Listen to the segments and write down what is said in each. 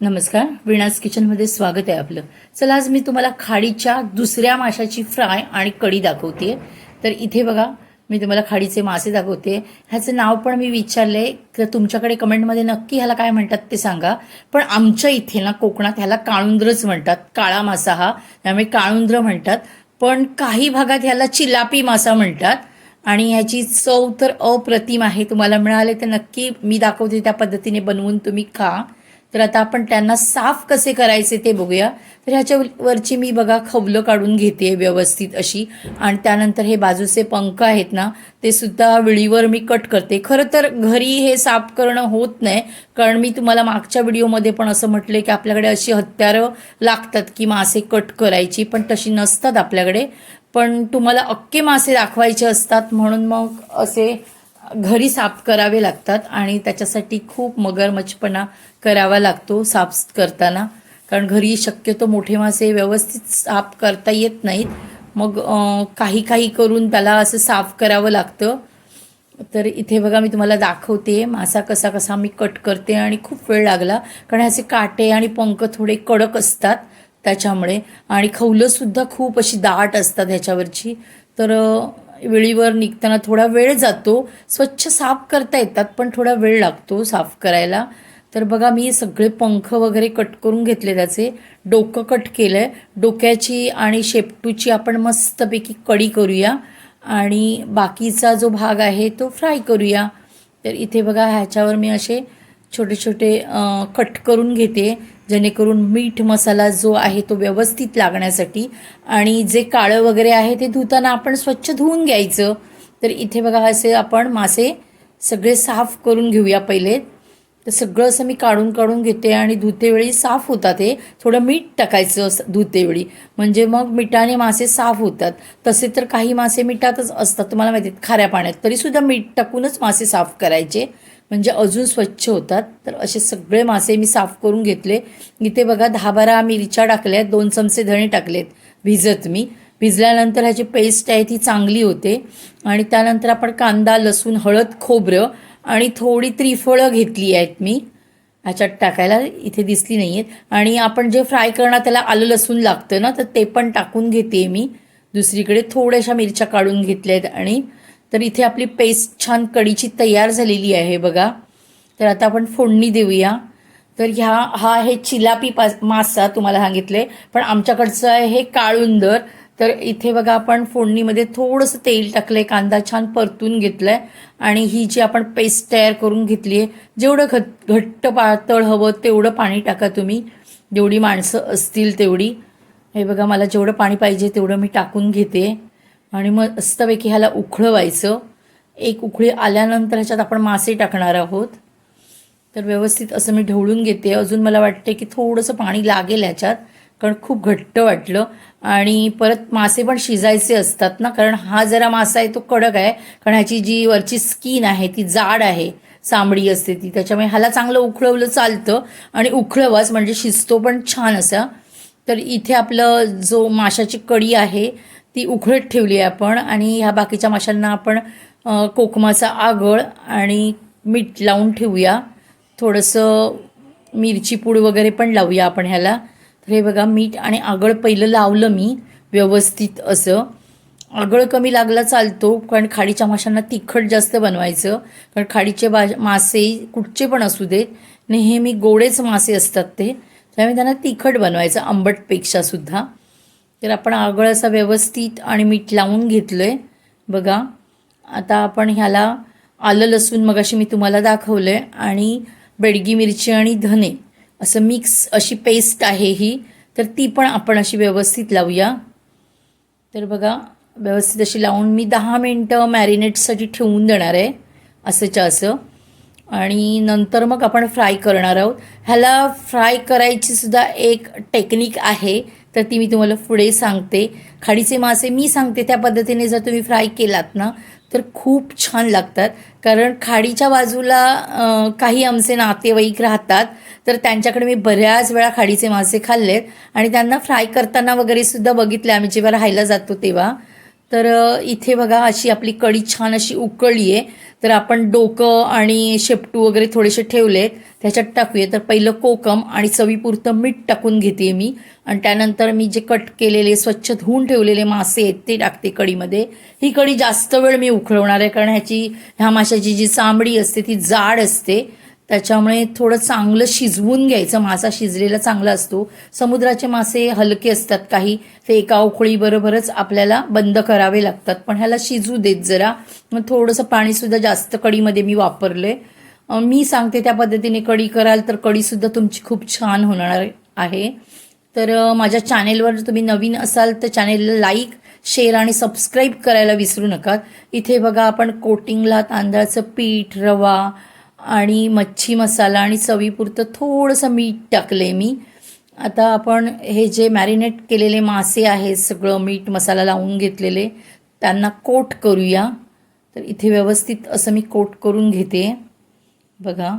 नमस्कार विणास किचनमध्ये स्वागत आहे आपलं. चला आज मी तुम्हाला खाडीच्या दुसऱ्या माशाची फ्राय आणि कढी दाखवते तर इथे बघा मी तुम्हाला खाडीचे मासे दाखवते ह्याचं नाव पण मी विचारले तर तुमच्याकडे कमेंटमध्ये नक्की ह्याला काय म्हणतात ते सांगा. पण आमच्या इथे ना कोकणात ह्याला काळुंद्रच म्हणतात. काळा मासा हा. त्यामुळे काळुंद्र म्हणतात. पण काही भागात ह्याला चिलापी मासा म्हणतात. आणि ह्याची चव तर अप्रतिम आहे. तुम्हाला मिळाले तर नक्की मी दाखवते त्या पद्धतीने बनवून तुम्ही खा. तर आता आपण त्यांना साफ कसे करायचे ते बघूया. तर ह्याच्यावरची मी बघा खवलं काढून घेते व्यवस्थित अशी. आणि त्यानंतर हे बाजूचे पंख आहेत ना ते सुद्धा विळीवर मी कट करते. खरं तर घरी हे साफ करणं होत नाही कारण मी तुम्हाला मागच्या व्हिडिओमध्ये पण असं म्हटलं की आपल्याकडे अशी हत्यारं लागतात की मासे कट करायची पण तशी नसतात आपल्याकडे. पण तुम्हाला अक्के मासे दाखवायचे असतात म्हणून मग असे घरी साफ करावे लागतात आणि त्याच्यासाठी खूप मगरमच्छपणा करावा लागतो साफ करताना. कारण घरी शक्यतो मोठे मासे व्यवस्थित साफ करता येत नाहीत. मग काही काही करून त्याला असं साफ करावं लागतं. तर इथे बघा मी तुम्हाला दाखवते मासा कसा कसा मी कट करते आणि खूप वेळ लागला. कारण ह्याचे काटे आणि पंख थोडे कडक असतात त्याच्यामुळे. आणि खवलंसुद्धा खूप अशी दाट असतात ह्याच्यावरची. तर वेळीवर निघताना थोडा वेळ जातो. स्वच्छ साफ करता येतात पण थोडा वेळ लागतो साफ करायला. तर बघा मी सगळे पंख वगैरे कट करून घेतले त्याचे. डोकं कट केलं आहे डोक्याची आणि शेपटूची आपण मस्तपैकी कडी करूया. आणि बाकीचा जो भाग आहे तो फ्राय करूया. तर इथे बघा ह्याच्यावर मी असे छोटे छोटे कट करून घेते जेणेकरून मीठ मसाला जो आहे तो व्यवस्थित लागण्यासाठी आणि जे काळं वगैरे आहे ते धुताना आपण स्वच्छ धुवून घ्यायचं. तर इथे बघा असे आपण मासे सगळे साफ करून घेऊया पहिले. तर सगळं असं मी काढून काढून घेते आणि धुतेवेळी साफ होतात हे. थोडं मीठ टाकायचं असं धुतेवेळी. म्हणजे मग मिठाने मासे साफ होतात. तसे तर काही मासे मिठातच असतात तुम्हाला माहिती आहेत खाऱ्या पाण्यात. तरीसुद्धा मीठ टाकूनच मासे साफ करायचे. म्हणजे अजून स्वच्छ होतात. तर असे सगळे मासे मी साफ करून घेतले. इथे बघा दहा बारा मिरच्या आहेत दोन चमचे धणे टाकलेत भिजत मी. भिजल्यानंतर ह्याची पेस्ट आहे ती चांगली होते. आणि त्यानंतर आपण कांदा लसूण हळद खोबरं आणि थोडी त्रिफळं घेतली आहेत मी. ह्याच्यात टाकायला इथे दिसली नाही आहेत आणि आपण जे फ्राय करणार त्याला आलं लसूण लागतं ना तर ते पण टाकून घेते मी. दुसरीकडे थोड्याशा मिरच्या काढून घेतल्या आहेत आणि तर इथे आपली पेस्ट छान कढीची तयार झालेली आहे बघा. तर आता आपण फोडणी देऊया. तर ह्या हा आहे चिलापी पा मासा तुम्हाला सांगितले पण आमच्याकडचं आहे हे काळुंदर. तर इथे बघा आपण फोडणीमध्ये थोडंसं तेल टाकलंय कांदा छान परतून घेतलाय. आणि ही जी आपण पेस्ट तयार करून घेतली आहे जेवढं घट घट्ट पातळ हवं तेवढं पाणी टाका तुम्ही. जेवढी माणसं असतील तेवढी. हे बघा मला जेवढं पाणी पाहिजे तेवढं मी टाकून घेते. आणि मग मस्तपैकी ह्याला उखळवायचं. एक उखळी आल्यानंतर ह्याच्यात आपण मासे टाकणार आहोत. तर व्यवस्थित असं मी ढवळून घेते. अजून मला वाटते की थोडंसं पाणी लागेल ह्याच्यात. कारण खूप घट्ट वाटलं. आणि परत मासे पण शिजायचे असतात ना कारण हा जरा मासा आहे तो कडक आहे. कारण ह्याची जी वरची स्किन आहे ती जाड आहे. चांबडी असते ती. त्याच्यामुळे ह्याला चांगलं उखळवलं चालतं. आणि उखळवाच म्हणजे शिजतो पण छान असा. तर इथे आपलं जो माशाची कढी आहे ती उखळत ठेवली आहे आपण. आणि ह्या बाकीच्या माशांना आपण कोकमाचा आगळ आणि मीठ लावून ठेवूया. थोडंसं मिरची पूड वगैरे पण लावूया आपण ह्याला. तर हे बघा मीठ आणि आगळ पहिलं लावलं मी व्यवस्थित असं. आगळ कमी लागला चालतो कारण खाडीच्या माशांना तिखट जास्त बनवायचं. कारण खाडीचे बा मासे कुठचे पण असू देत नेहमी गोडेच मासे असतात ते. त्यामुळे त्यांना तिखट बनवायचं आंबटपेक्षा सुद्धा. तर आपण आगळ असा व्यवस्थित आणि मीठ लावून घेतलं आहे बघा आता आपण ह्याला आलं लसूण मगाशी मी तुम्हाला दाखवलं आहे आणि बेडगी मिरची आणि धने. असं मिक्स अशी पेस्ट आहे ही तर ती पण आपण अशी व्यवस्थित लावूया. तर बघा व्यवस्थित अशी लावून मी दहा मिनटं मॅरिनेटसाठी ठेवून देणार आहे असंच्या असं. आणि नंतर मग आपण फ्राय करणार आहोत. ह्याला फ्राय करायची सुद्धा एक टेक्निक आहे. तर ती मी तुम्हाला पुढे सांगते. खाडीचे मासे मी सांगते त्या पद्धतीने जर तुम्ही फ्राय केलात ना तर खूप छान लागतात. कारण खाडीच्या बाजूला काही आमचे नातेवाईक राहतात. तर त्यांच्याकडे मी बऱ्याच वेळा खाडीचे मासे खाल्लेत. आणि त्यांना फ्राय करताना वगैरे सुद्धा बघितले आम्ही जेव्हा राहायला जातो तेव्हा. तर इथे बघा अशी आपली कढी छान अशी उकळली आहे. तर आपण डोकं आणि शेपटू वगैरे थोडेसे ठेवलेत त्याच्यात टाकूया. तर पहिलं कोकम आणि चवीपुरतं मीठ टाकून घेते मी. आणि त्यानंतर मी जे कट केलेले स्वच्छ धुवून ठेवलेले मासे आहेत ते टाकते कढीमध्ये. ही कढी जास्त वेळ मी उकळवणार आहे कारण ह्याची ह्या माशाची जी चांबडी असते ती जाड असते. त्याच्यामुळे थोडं चांगलं शिजवून घ्यायचं. मासा शिजलेला चांगला असतो. समुद्राचे मासे हलके असतात काही. ते एका उकळीबरोबरच आपल्याला बंद करावे लागतात. पण ह्याला शिजू देत जरा. मग थोडंसं पाणीसुद्धा जास्त कढीमध्ये मी वापरलं आहे मी सांगते त्या पद्धतीने कढी कराल तर कढीसुद्धा तुमची खूप छान होणार आहे. तर माझ्या चॅनेलवर तुम्ही नवीन असाल तर चॅनेलला लाईक शेअर आणि सबस्क्राईब करायला विसरू नका. इथे बघा आपण कोटिंगला तांदळाचं पीठ रवा आणि मच्छी मसाला आणि चवीपुरतं थोडंसं मीठ टाकले मी. आता आपण हे जे मॅरिनेट केलेले मासे आहेत सगळं मीठ मसाला लावून घेतलेले त्यांना कोट करूया. तर इथे व्यवस्थित असं मी कोट करून घेते. बघा.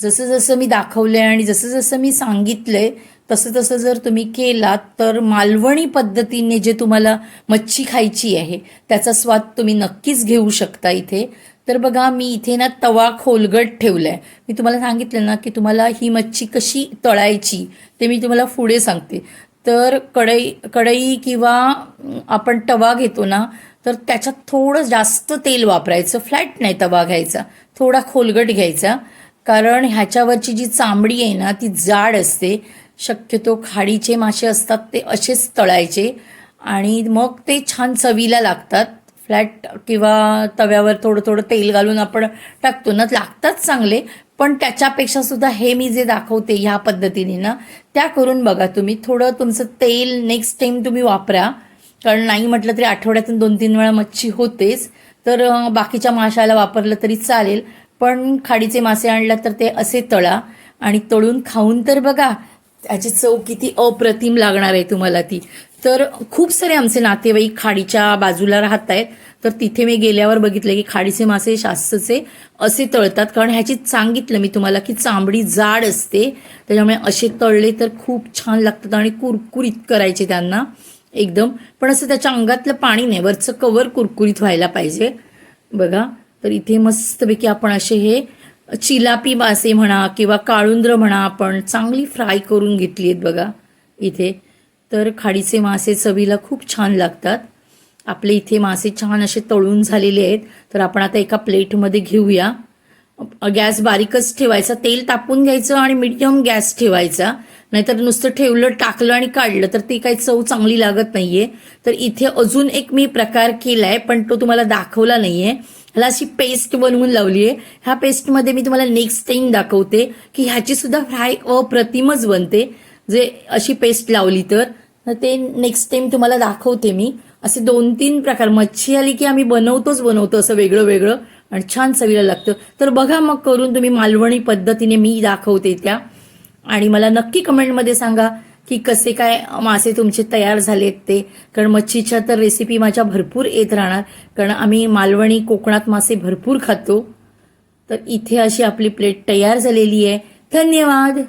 जसं जसं मी दाखवलं आहे आणि जसं जसं मी सांगितलं आहे तसं तसं जर तुम्ही केलात तर मालवणी पद्धतीने जे तुम्हाला मच्छी खायची आहे त्याचा स्वाद तुम्ही नक्कीच घेऊ शकता इथे. तर बघा मी इथे ना तवा खोलगट ठेवला आहे मी तुम्हाला सांगितलं ना की तुम्हाला ही मच्छी कशी तळायची ते मी तुम्हाला पुढे सांगते. तर कढई कढई किंवा आपण तवा घेतो ना तर त्याच्यात थोडं जास्त तेल वापरायचं फ्लॅट नाही तवा घ्यायचा थोडा खोलगट घ्यायचा. कारण ह्याच्यावरची जी चांबडी आहे ना ती जाड असते. शक्यतो खाडीचे मासे असतात ते असेच तळायचे. आणि मग ते छान चवीला लागतात. फ्लॅट किंवा तव्यावर थोडं थोडं तेल घालून आपण टाकतो ना लागतात चांगले. पण त्याच्यापेक्षा सुद्धा हे मी जे दाखवते ह्या पद्धतीने ना त्या करून बघा तुम्ही. थोडं तुमचं तेल नेक्स्ट टाईम तुम्ही वापरा. कारण नाही म्हटलं तरी आठवड्यातून दोन तीन वेळा मच्छी होतेच. तर बाकीच्या माशाला वापरलं तरी चालेल. पण खाडीचे मासे आणला तर ते असे तळा. आणि तळून खाऊन तर बघा त्याची चव किती अप्रतिम लागणार आहे तुम्हाला ती. तर खूप सारे आमचे नातेवाईक खाडीच्या बाजूला राहत आहेत तर तिथे मी गेल्यावर बघितलं की खाडीचे मासे शास्त्रचे असे तळतात. कारण ह्याची सांगितलं मी तुम्हाला की चांबडी जाड असते. त्याच्यामुळे असे तळले तर खूप छान लागतात आणि कुरकुरीत करायचे त्यांना एकदम. पण असं त्याच्या अंगातलं पाणी नाही. वरचं कवर कुरकुरीत व्हायला पाहिजे. बघा. तर इथे मस्तपैकी आपण असे हे चिलापी मासे म्हणा किंवा काळुंद्र म्हणा आपण चांगली फ्राय करून घेतली आहेत बघा इथे. तर खाडीचे मासे चवीला खूप छान लागतात. आपले इथे मासे छान असे तळून झालेले आहेत. तर आपण आता एका प्लेटमध्ये घेऊया. गॅस बारीकच ठेवायचा. तेल तापून घ्यायचं आणि मिडियम गॅस ठेवायचा. नाहीतर नुसतं ठेवलं टाकलं आणि काढलं तर ती काही चव चांगली लागत नाहीये. तर इथे अजून एक मी प्रकार केला आहे पण तो तुम्हाला दाखवला नाहीये. ह्याला अशी पेस्ट बनवून लावली आहे. ह्या पेस्टमध्ये मी तुम्हाला नेक्स्ट टाइम दाखवते की ह्याची सुद्धा फ्राय अप्रतिमच बनते. जे अशी पेस्ट लावली तर ते नेक्स्ट टाइम तुम्हाला दाखवते मी. असे दोन तीन प्रकार मच्छी आली की आम्ही बनवतोच बनवतो असं वेगळं वेगळं आणि छान चवीला लागतं. तर बघा मग करून तुम्ही मालवणी पद्धतीने मी दाखवते त्या. आणि मला नक्की कमेंटमध्ये सांगा की कसे काय मासे तुमचे तयार झालेत ते? कारण मच्छीच्या तर रेसिपी माझ्या भरपूर येत राहणार. कारण आम्ही मालवणी कोकणात मासे भरपूर खातो. तर इथे अशी आपली प्लेट तयार झालेली आहे. धन्यवाद!